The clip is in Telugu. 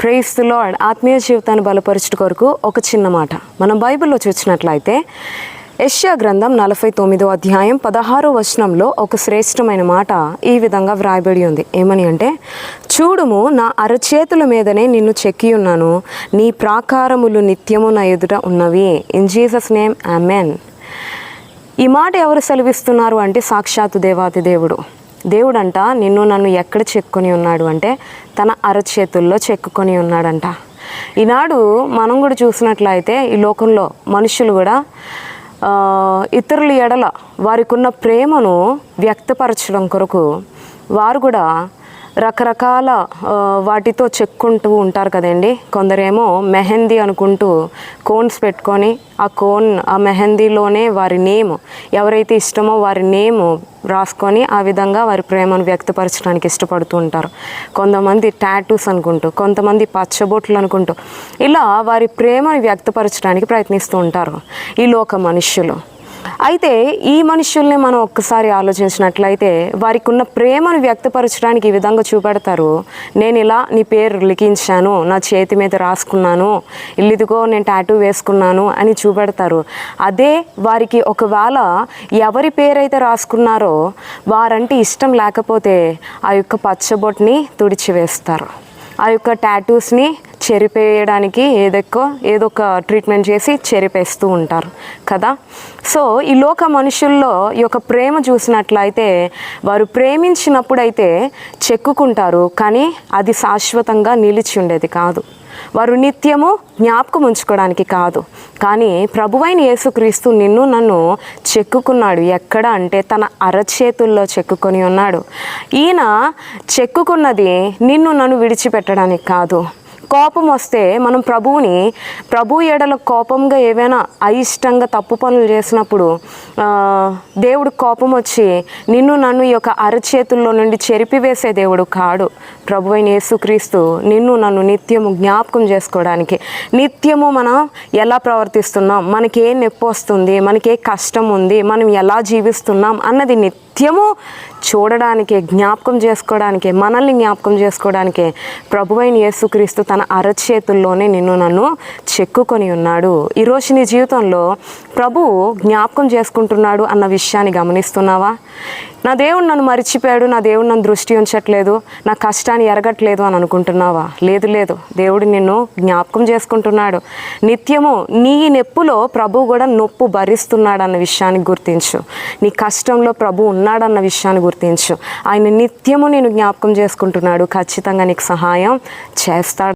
ప్రేస్ ది లార్డ్ ఆత్మీయ జీవితాన్ని బలపరచుట కొరకు ఒక చిన్న మాట. మనం బైబిల్లో చూసినట్లయితే యష్యా గ్రంథం నలభై తొమ్మిదో అధ్యాయం పదహారో వచనంలో ఒక శ్రేష్టమైన మాట ఈ విధంగా వ్రాయబడి ఉంది. ఏమని అంటే చూడుము నా అరచేతుల మీదనే నిన్ను చెక్కి ఉన్నాను. నీ ప్రాకారములు నిత్యము నా ఎదుట ఉన్నవి. ఇన్ జీసస్ నేమ్ ఆమెన్ ఈ మాట ఎవరు సెలవిస్తున్నారు అంటే సాక్షాత్తు దేవాతి దేవుడు. దేవుడంట నిన్ను నన్ను ఎక్కడ చెక్కుని ఉన్నాడు? అంటే తన అరచేతుల్లో చెక్కుకొని ఉన్నాడంట. ఈనాడు మనం కూడా చూసినట్లయితే ఈ లోకంలో మనుషులు కూడా ఇతరుల ఎడల వారికి ఉన్న ప్రేమను వ్యక్తపరచడం కొరకు వారు కూడా రకరకాల వాటితో చెక్కుంటూ ఉంటారు కదండి. కొందరేమో మెహందీ అనుకుంటూ కోన్స్ పెట్టుకొని ఆ కోన్ ఆ మెహందీలోనే వారి నేమ్ ఎవరైతే ఇష్టమో వారి నేమ్ రాసుకొని ఆ విధంగా వారి ప్రేమను వ్యక్తపరచడానికి ఇష్టపడుతూ ఉంటారు. కొంతమంది టాటూస్ అనుకుంటూ కొంతమంది పచ్చబొట్లు అనుకుంటూ ఇలా వారి ప్రేమను వ్యక్తపరచడానికి ప్రయత్నిస్తూ ఉంటారు ఈ లోక మనుష్యులు. అయితే ఈ మనుషుల్ని మనం ఒక్కసారి ఆలోచించినట్లయితే వారికి ఉన్న ప్రేమను వ్యక్తపరచడానికి ఈ విధంగా చూపెడతారు. నేను ఇలా నీ పేరు లిఖించాను నా చేతి మీద రాసుకున్నాను ఇల్లుదిగో నేను టాటూ వేసుకున్నాను అని చూపెడతారు. అదే వారికి ఒకవేళ ఎవరి పేరైతే రాసుకున్నారో వారంటే ఇష్టం లేకపోతే ఆ యొక్క పచ్చబొట్ని తుడిచివేస్తారు. ఆ యొక్క టాటూస్ని చెరిపేయడానికి ఏదెక్కో ఏదో ఒక ట్రీట్మెంట్ చేసి చెరిపేస్తూ ఉంటారు కదా? సో ఈ లోక మనుషుల్లో ఈ యొక్క ప్రేమ చూసినట్లయితే వారు ప్రేమించినప్పుడైతే చెక్కుకుంటారు కానీ అది శాశ్వతంగా నిలిచి ఉండేది కాదు. వారు నిత్యము జ్ఞాపకం ఉంచుకోవడానికి కాదు. కానీ ప్రభువైన యేసుక్రీస్తు నిన్ను నన్ను చెక్కుకున్నాడు. ఎక్కడ అంటే తన అరచేతుల్లో చెక్కుకొని ఉన్నాడు. ఈయన చెక్కుకున్నది నిన్ను నన్ను విడిచిపెట్టడానికి కాదు. కోపం వస్తే మనం ప్రభువుని ప్రభు ఎడల కోపంగా ఏవైనా అయిష్టంగా తప్పు పనులు చేసినప్పుడు దేవుడు కోపం వచ్చి నిన్ను నన్ను ఈ యొక్క అరచేతుల్లో నుండి చెరిపివేసే దేవుడు కాడు. ప్రభు అయిన యేసుక్రీస్తు నిన్ను నన్ను నిత్యము జ్ఞాపకం చేసుకోవడానికి నిత్యము మనం ఎలా ప్రవర్తిస్తున్నాం మనకి ఏ నొప్పి వస్తుంది మనకి ఏ కష్టం ఉంది మనం ఎలా జీవిస్తున్నాం అన్నది నిత్యము చూడడానికి జ్ఞాపకం చేసుకోవడానికి మనల్ని జ్ఞాపకం చేసుకోవడానికే ప్రభువైన యేసుక్రీస్తు తన అరచేతుల్లోనే నిన్ను నన్ను చెక్కుకొని ఉన్నాడు. ఈరోజు నీ జీవితంలో ప్రభువు జ్ఞాపకం చేసుకుంటున్నాడు అన్న విషయాన్ని గమనిస్తున్నావా? నా దేవుడు నన్ను మరిచిపోయాడు నా దేవుడు నన్ను దృష్టి ఉంచట్లేదు నా కష్టాన్ని ఎరగట్లేదు అని అనుకుంటున్నావా? లేదు లేదు. దేవుడు నిన్ను జ్ఞాపకం చేసుకుంటున్నాడు. నిత్యము నీ నొప్పులో ప్రభు కూడా నొప్పు భరిస్తున్నాడు అన్న విషయాన్ని గుర్తించు. నీ కష్టంలో ప్రభు ఉన్నాడన్న విషయాన్ని గుర్తించు. ఆయన నిత్యము నేను జ్ఞాపకం చేసుకుంటున్నాడు. ఖచ్చితంగా నీకు సహాయం చేస్తాడు.